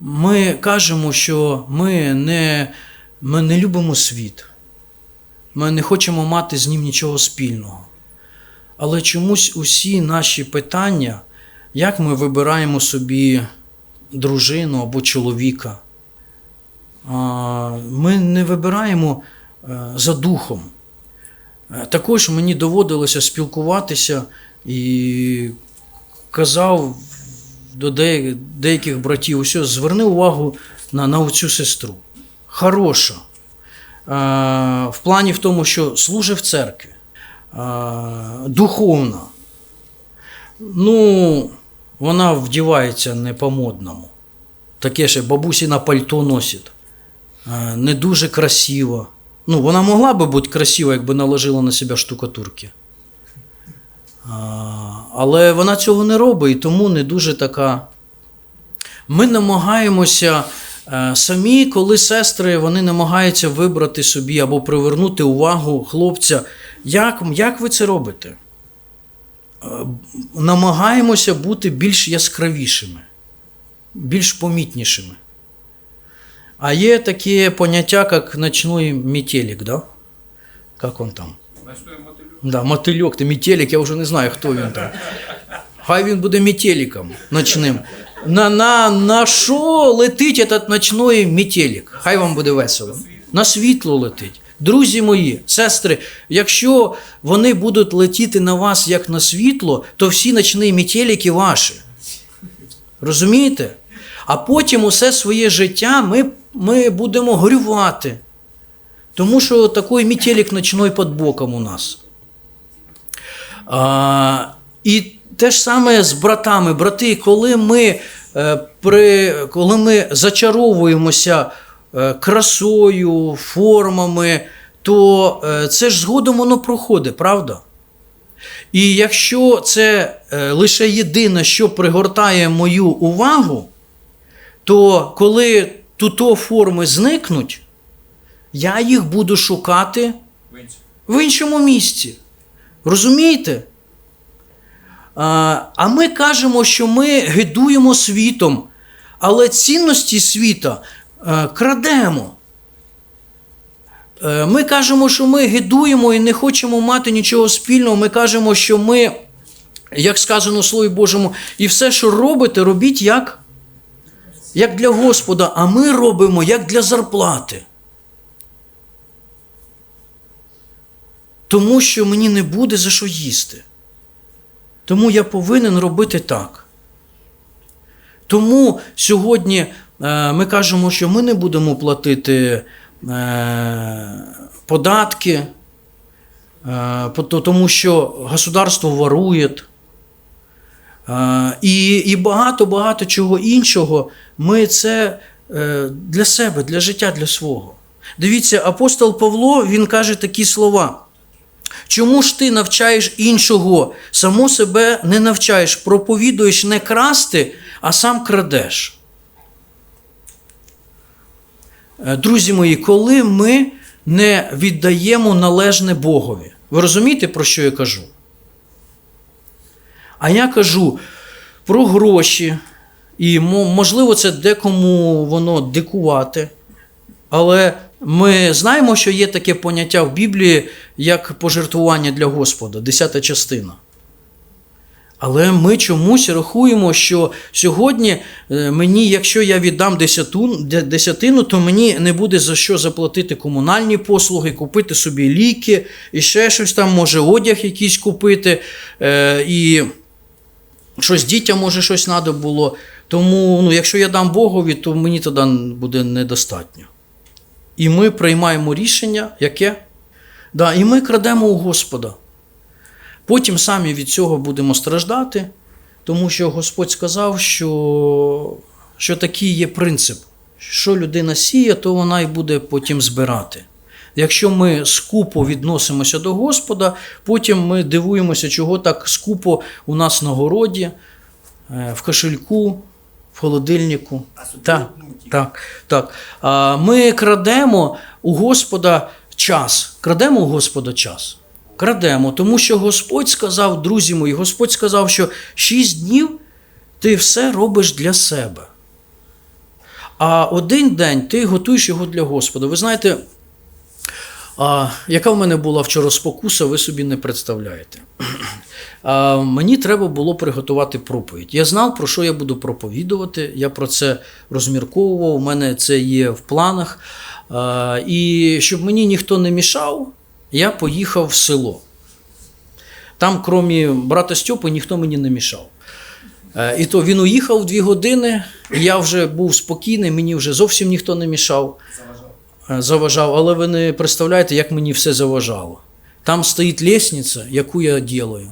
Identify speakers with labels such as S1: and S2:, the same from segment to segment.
S1: ми кажемо, що ми не, ми не любимо світ. Ми не хочемо мати з ним нічого спільного. Але чомусь усі наші питання, як ми вибираємо собі дружину або чоловіка, ми не вибираємо е, за духом. Е, Також мені доводилося спілкуватися і казав до деяких братів, ось зверни увагу на, на цю сестру. Хороша. В плані в тому, що служить в церкві, духовна. Ну, вона вдівається не по-модному. Таке ще бабусіна пальто носить. Не дуже красиво. Ну, вона могла би бути красива, якби наложила на себе штукатурки. Але вона цього не робить, і тому не дуже така. Ми намагаємося е, самі, коли сестри вони намагаються вибрати собі або привернути увагу хлопця. Як, як ви це робите? Е, Намагаємося бути більш яскравішими, більш помітнішими. А є таке поняття, як ночной метелик, да? Как он там? Да, мотильок, ти метелик, я вже не знаю, хто він там. Хай він буде метеликом ночним. На, на, на що летить этот ночной метелик? Хай вам буде весело. На світло летить. Друзі мої, сестри, якщо вони будуть летіти на вас як на світло, то всі ночні метелики ваші. Розумієте? А потім усе своє життя ми, ми будемо горювати. Тому що такий метелик ночной під боком у нас. А, і те ж саме з братами. Брати, коли ми, е, при, коли ми зачаровуємося е, красою, формами, то е, це ж згодом воно проходить, правда? І якщо це лише єдине, що пригортає мою увагу, то коли туто форми зникнуть, я їх буду шукати в іншому місці. Розумієте? А, ми кажемо, що ми гидуємо світом, але цінності світа е, крадемо. Е, Ми кажемо, що ми гидуємо і не хочемо мати нічого спільного. Ми кажемо, що ми, як сказано в Слові Божому, і все, що робите, робіть як? Як для Господа, а ми робимо як для зарплати. Тому що мені не буде за що їсти. Тому я повинен робити так. Тому сьогодні е, ми кажемо, що ми не будемо платити е, податки, е, тому що государство ворує. І, і багато-багато чого іншого. Ми це для себе, для життя, для свого. Дивіться, апостол Павло він каже такі слова. Чому ж ти навчаєш іншого, само себе не навчаєш, проповідуєш не красти, а сам крадеш? Е, Друзі мої, коли ми не віддаємо належне Богові, ви розумієте, про що я кажу? А я кажу про гроші, і можливо, це декому воно дикувати. Але ми знаємо, що є таке поняття в Біблії, як пожертвування для Господа, десята частина. Але ми чомусь рахуємо, що сьогодні е, мені, якщо я віддам десятину, то мені не буде за що заплатити комунальні послуги, купити собі ліки і ще щось там, може одяг якийсь купити, е, і щось дітям може щось треба було. Тому, ну, якщо я дам Богові, то мені тоді буде недостатньо. І ми приймаємо рішення, яке? Да, і ми крадемо у Господа. Потім самі від цього будемо страждати, тому що Господь сказав, що, що такий є принцип. Що людина сіє, то вона і буде потім збирати. Якщо ми скупо відносимося до Господа, потім ми дивуємося, чого так скупо у нас на городі, е, в кошельку, в холодильнику. Так, так, так. А, Ми крадемо у Господа час. Крадемо у Господа час. Крадемо, тому що Господь сказав, друзі мої, Господь сказав, що шість днів ти все робиш для себе. А один день ти готуєш його для Господа. Ви знаєте, а, яка в мене була вчора спокуса, ви собі не представляєте. А, мені треба було приготувати проповідь. Я знав, про що я буду проповідувати. Я про це розмірковував. У мене це є в планах. І щоб мені ніхто не мішав, я поїхав в село. Там, крім брата Стьопи, ніхто мені не мішав. Е, І то він уїхав дві години, я вже був спокійний, мені вже зовсім ніхто не мішав. Е, Заважав, але ви не представляєте, як мені все заважало. Там стоїть лестниця, яку я делаю.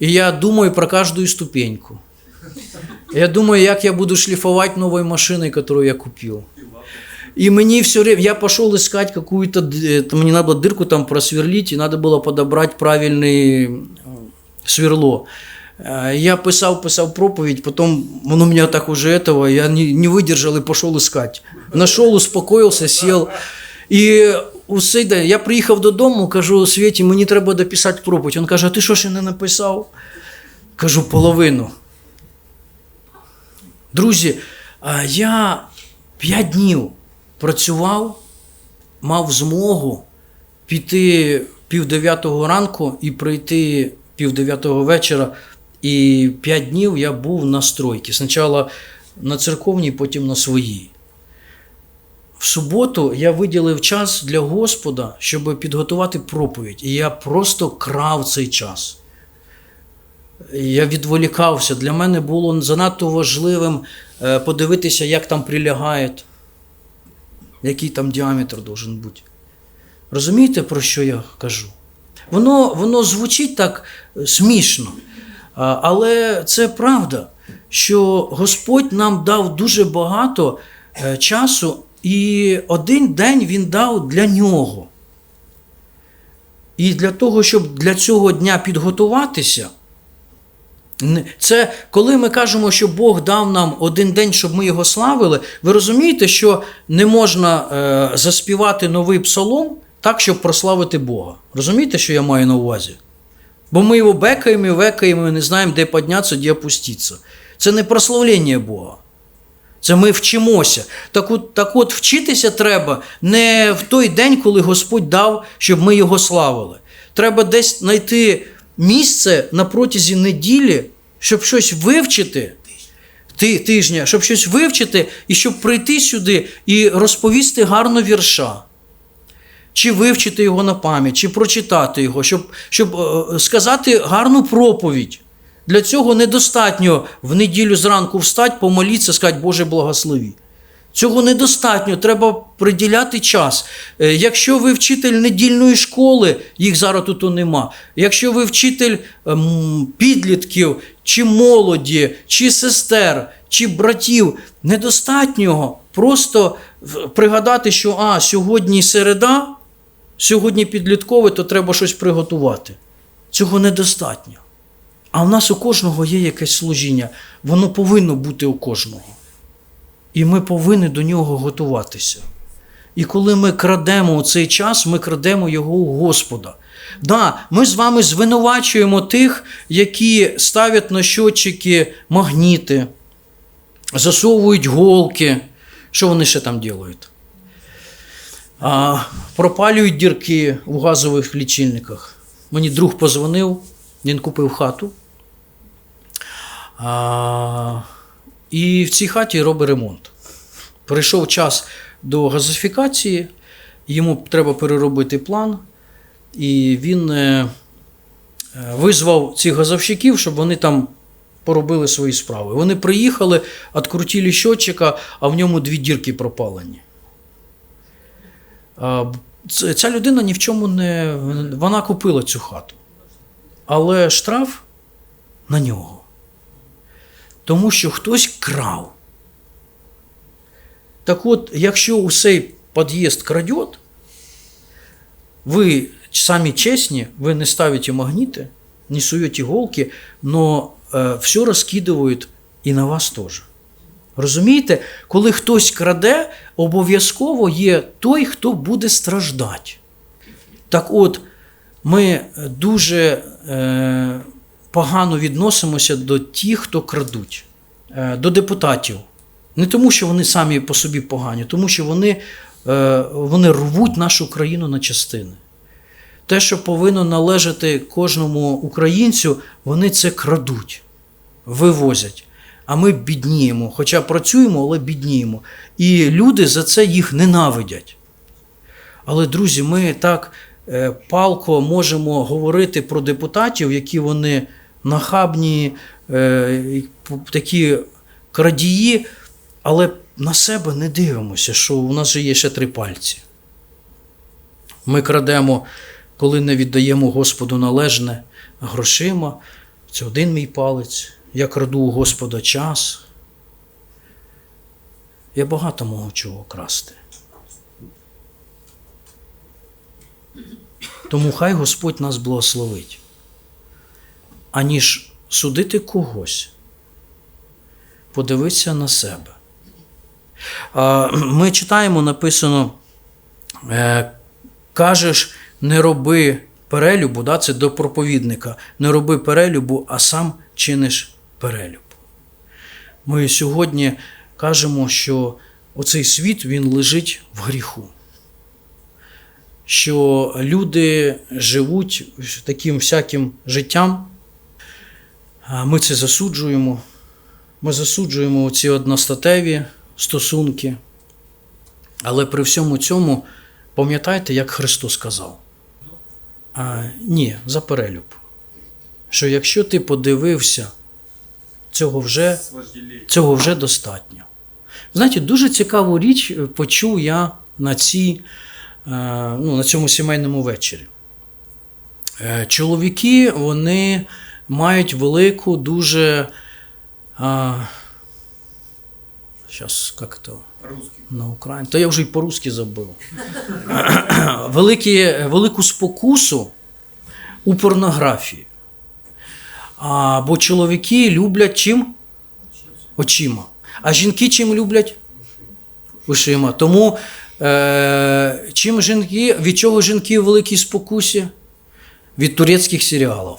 S1: І я думаю про кожну ступеньку. Я думаю, як я буду шлифовать новой машиной, которую я купил. И мне все время, я пошел искать какую-то, мне надо было дырку там просверлить, и надо было подобрать правильный э, сверло. Э, Я писал, писал проповедь, потом он у меня так уже этого, я не, не выдержал и пошел искать. Нашел, успокоился, сел. І усе день я приїхав додому, кажу, Світі, мені треба дописати проповідь. Він каже, а ти що ще не написав? Кажу, половину. Друзі, я п'ять днів працював, мав змогу піти пів ранку і прийти пів вечора. І п'ять днів я був на стройці. Спочатку на церковній, потім на своїй. В суботу я виділив час для Господа, щоб підготувати проповідь. І я просто крав цей час. Я відволікався. Для мене було занадто важливим е, подивитися, як там прилягає, який там діаметр должен бути. Розумієте, про що я кажу? Воно, воно звучить так е, смішно, але це правда, що Господь нам дав дуже багато е, часу, і один день Він дав для нього. І для того, щоб для цього дня підготуватися, це коли ми кажемо, що Бог дав нам один день, щоб ми його славили, ви розумієте, що не можна е, заспівати новий псалом так, щоб прославити Бога. Розумієте, що я маю на увазі? Бо ми його бекаємо і векаємо, і не знаємо, де піднятися, де опуститися. Це не прославлення Бога. Це ми вчимося. Так от, так от вчитися треба не в той день, коли Господь дав, щоб ми його славили. Треба десь знайти місце на протязі неділі, щоб щось вивчити ти- тижня, щоб щось вивчити і щоб прийти сюди і розповісти гарно вірша. Чи вивчити його на пам'ять, чи прочитати його, щоб, щоб е, сказати гарну проповідь. Для цього недостатньо в неділю зранку встати, помолитися, сказати Боже благослови. Цього недостатньо, треба приділяти час. Е, Якщо ви вчитель недільної школи, їх зараз тут нема. Якщо ви вчитель ем, підлітків, чи молоді, чи сестер, чи братів, недостатньо просто пригадати, що а, сьогодні середа, сьогодні підліткове, то треба щось приготувати. Цього недостатньо. А в нас у кожного є якесь служіння. Воно повинно бути у кожного. І ми повинні до нього готуватися. І коли ми крадемо цей час, ми крадемо його у Господа. Да, ми з вами звинувачуємо тих, які ставлять на щотчики магніти, засовують голки. Що вони ще там? А, пропалюють дірки у газових лічильниках. Мені друг позвонив, він купив хату. А, і в цій хаті робить ремонт. Прийшов час до газифікації, йому треба переробити план, і він е, визвав цих газовщиків, щоб вони там поробили свої справи. Вони приїхали, відкрутили щотчика, а в ньому дві дірки пропалені. Ця людина ні в чому не. Вона купила цю хату. Але штраф на нього. Тому що хтось крав. Так от, якщо усей під'їзд крадет, ви самі чесні, ви не ставите магніти, не суєте иголки, но е, все розкидують і на вас теж. Розумієте, коли хтось краде, обов'язково є той, хто буде страждати. Так от, ми дуже е, погано відносимося до тих, хто крадуть, е, до депутатів. Не тому, що вони самі по собі погані, тому що вони, е, вони рвуть нашу країну на частини. Те, що повинно належати кожному українцю, вони це крадуть, вивозять. А ми бідніємо. Хоча працюємо, але бідніємо. І люди за це їх ненавидять. Але, друзі, ми так е, палко можемо говорити про депутатів, які вони нахабні, е, такі крадії, але на себе не дивимося, що у нас же є ще три пальці. Ми крадемо, коли не віддаємо Господу належне грошима. Це один мій палець. Я краду у Господа час. Я багато можу чого красти. Тому хай Господь нас благословить. Аніж судити когось, подивитися на себе. Ми читаємо, написано, е, кажеш, не роби перелюбу, да, це до проповідника, не роби перелюбу, а сам чиниш перелюб. Ми сьогодні кажемо, що оцей світ він лежить в гріху. Що люди живуть таким всяким життям, ми це засуджуємо. Ми засуджуємо ці одностатеві стосунки. Але при всьому цьому пам'ятайте, як Христос сказав. А, ні, за перелюб. Що якщо ти подивився, цього вже, цього вже достатньо. Знаєте, дуже цікаву річ почув я на, цій, е, ну, на цьому сімейному вечорі. Е, Чоловіки вони мають велику, дуже. Зараз, як то? На Україні. Та я вже й по-русски забув. Великі, велику спокусу у порнографії. А, бо чоловіки люблять чим? Очима. А жінки чим люблять? Ушима. Тому е, чим жінки, від чого жінки в великій спокусі? Від турецьких серіалів.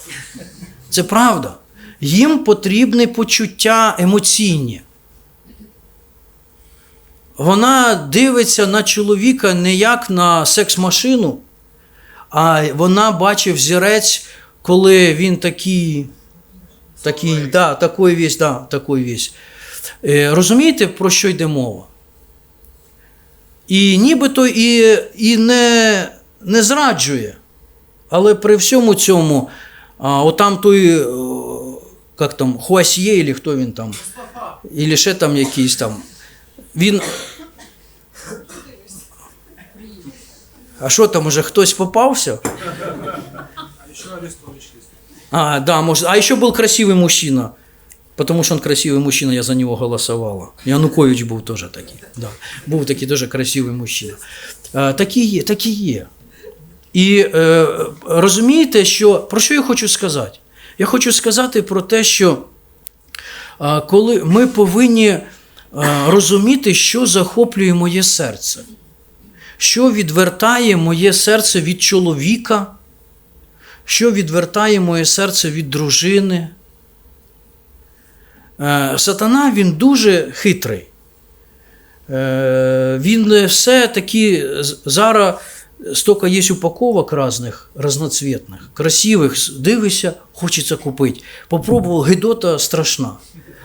S1: Це правда. Їм потрібні почуття емоційні. Вона дивиться на чоловіка не як на секс-машину, а вона бачить взірець, коли він такий, такий, да, такий весь, да, такий весь. Е, Розумієте, про що йде мова? І нібито і, і не, не зраджує. Але при всьому цьому, а, отам той, о, як там, Хуасьє, или хто він там, і ще там якийсь там. Він. А що там уже хтось попався?
S2: А еще Арестович есть.
S1: А, да, может. А еще был красивый мужчина. Потому что он красивый мужчина, я за него голосовала. Янукович був теж такий. Да. Був такий дуже красивий мужчина. А, такі є, такі є. І е, розумієте, що про що я хочу сказати? Я хочу сказати про те, що а, коли ми повинні а, розуміти, що захоплює моє серце, що відвертає моє серце від чоловіка, що відвертає моє серце від дружини. Е, Сатана він дуже хитрий. Е, Він все таки зараз стільки є упаковок різних, разноцвітних, красивих, дивишся, хочеться купити. Попробував, гидота страшна.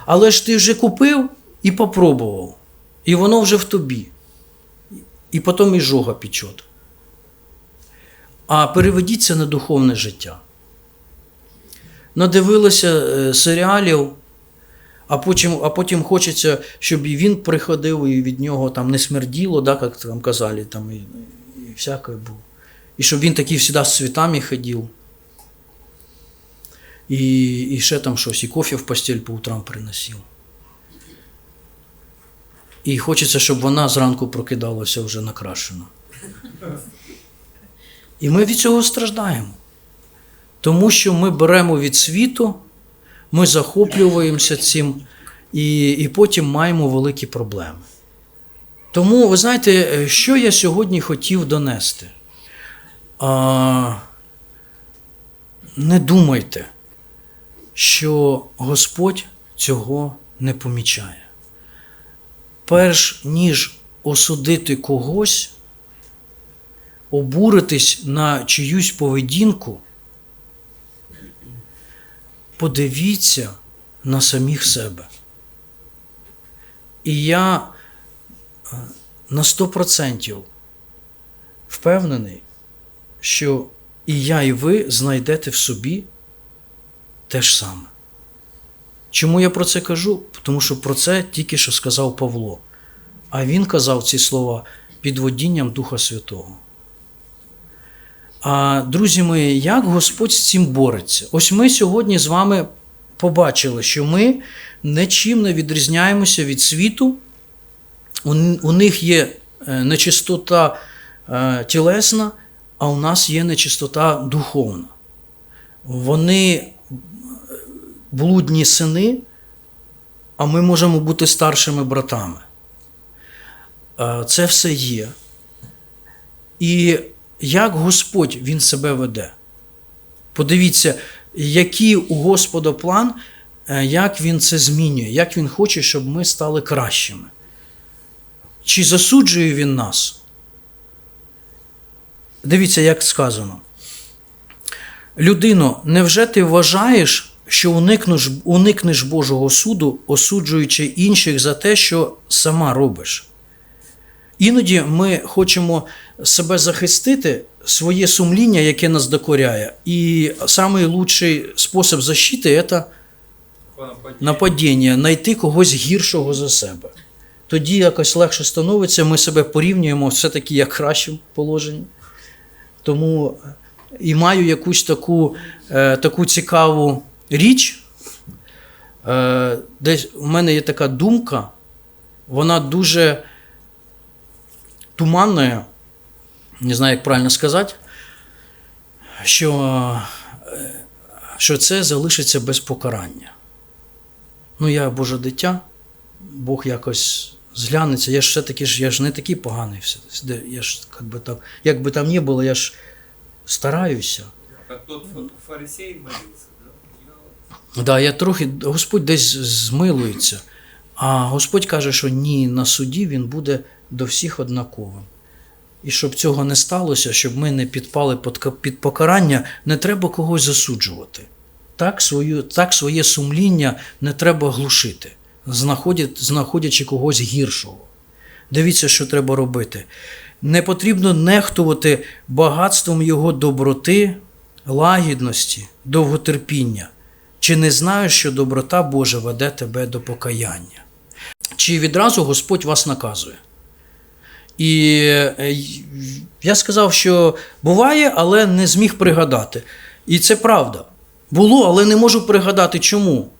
S1: Але ж ти вже купив і попробував. І воно вже в тобі. І потім і жога печет. А переведіться на духовне життя. Надивилися е, серіалів, а потім, а потім хочеться, щоб і він приходив, і від нього там не смерділо, да, як там казали, там, всяке було. І щоб він такий завжди з цвітами ходив. І, і ще там щось, і кофе в постіль по утрам приносив. І хочеться, щоб вона зранку прокидалася вже накрашена. І ми від цього страждаємо. Тому що ми беремо від світу, ми захоплюємося цим, і, і потім маємо великі проблеми. Тому, ви знаєте, е, що я сьогодні хотів донести? А, не думайте, що Господь цього не помічає. перш ніж осудити когось, обуритись на чиюсь поведінку, подивіться на самих себе. І я на 100% впевнений, що і я, і ви знайдете в собі те ж саме. Чому я про це кажу? Тому що про це тільки що сказав Павло. А він казав ці слова під водінням Духа Святого. А друзі мої, як Господь з цим бореться? Ось ми сьогодні з вами побачили, що ми нічим не відрізняємося від світу. У, у них є е, нечистота е, тілесна, а у нас є нечистота духовна. Вони е, блудні сини, а ми можемо бути старшими братами. Це все є. І як Господь Він себе веде. Подивіться, який у Господа план, як Він це змінює, як Він хоче, щоб ми стали кращими. Чи засуджує Він нас? Дивіться, як сказано. Людино, невже ти вважаєш, що уникнеш, уникнеш Божого суду, осуджуючи інших за те, що сама робиш? Іноді ми хочемо себе захистити, своє сумління, яке нас докоряє. І найкращий спосіб защити це нападіння, знайти когось гіршого за себе. Тоді якось легше становиться, ми себе порівнюємо все-таки як кращим положенні. Тому і маю якусь таку, е, таку цікаву річ. Е, десь у мене є така думка, вона дуже туманна, не знаю, як правильно сказати, що, е, що це залишиться без покарання. Ну, я Боже дитя, Бог якось зглянеться. Я ж все-таки ж, я ж не такий поганий. все. Я ж, як би там, як би там не було, я ж стараюся.
S3: Как тот фарисей молился, да?
S1: Да, я трохи, Господь десь змилується. А Господь каже, що ні, на суді він буде до всіх однаковим. І щоб цього не сталося, щоб ми не підпали під покарання, не треба когось засуджувати. Так, свою, так своє сумління не треба глушити, знаходячи когось гіршого. Дивіться, що треба робити. Не потрібно нехтувати багатством його доброти, лагідності, довготерпіння. Чи не знаєш, що доброта Божа веде тебе до покаяння? Чи відразу Господь вас наказує? І е, я сказав, що буває, але не зміг пригадати. І це правда. Було, але не можу пригадати чому.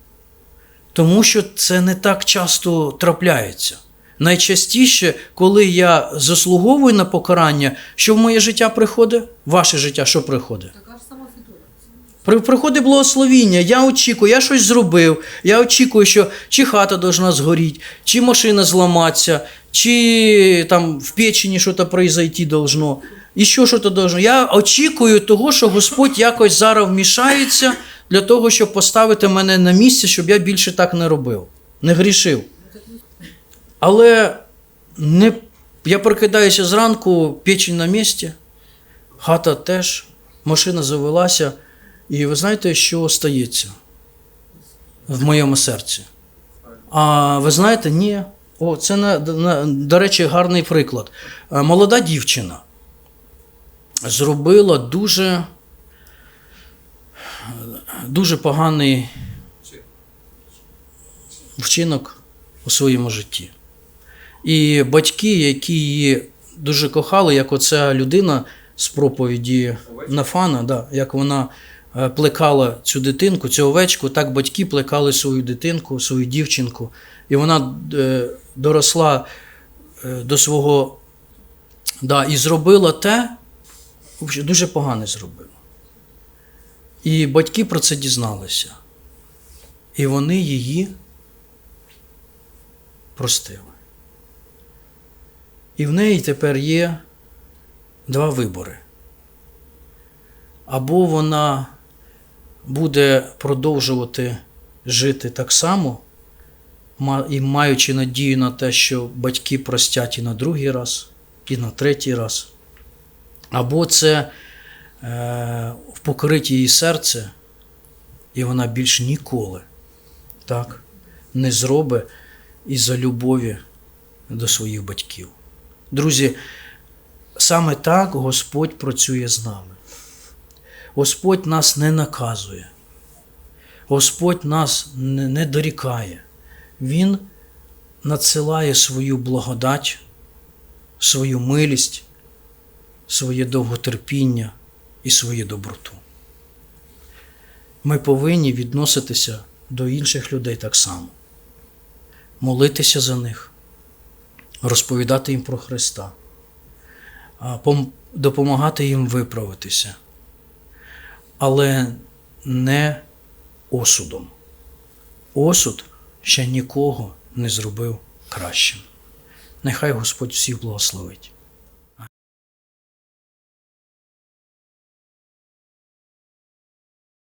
S1: Тому що це не так часто трапляється. Найчастіше, коли я заслуговую на покарання, що в моє життя приходить? Ваше життя що приходить?
S4: Така сама ситуація.
S1: При- Приходить благословіння, я очікую, я щось зробив. Я очікую, що чи хата должна згоріти, чи машина зламатися, чи там в печені щось произойти должно, і що щось должно. Я очікую того, що Господь якось зараз вмішається для того, щоб поставити мене на місце, щоб я більше так не робив, не грішив. Але не, я прокидаюся зранку, печень на місці, хата теж, машина завелася. І ви знаєте, що стається в моєму серці? А ви знаєте, ні. О, це, на, на, до речі, гарний приклад. Е, Молода дівчина зробила дуже, дуже поганий вчинок у своєму житті. І батьки, які її дуже кохали, як оця людина з проповіді Нафана, да, як вона е, плекала цю дитинку, цю овечку, так батьки плекали свою дитинку, свою дівчинку. І вона е, доросла е, до свого да, і зробила те, дуже погане зробила. І батьки про це дізналися. І вони її простили. І в неї тепер є два вибори. Або вона буде продовжувати жити так само і маючи надію на те, що батьки простять і на другий раз, і на третій раз. Або це е, впокорить її серце, і вона більш ніколи так, не зробить із-за любові до своїх батьків. Друзі, саме так Господь працює з нами. Господь нас не наказує. Господь нас не дорікає. Він надсилає свою благодать, свою милість, своє довготерпіння і свою доброту. Ми повинні відноситися до інших людей так само, молитися за них, розповідати їм про Христа, допомагати їм виправитися, але не осудом. Осуд ще нікого не зробив кращим. Нехай Господь всіх благословить.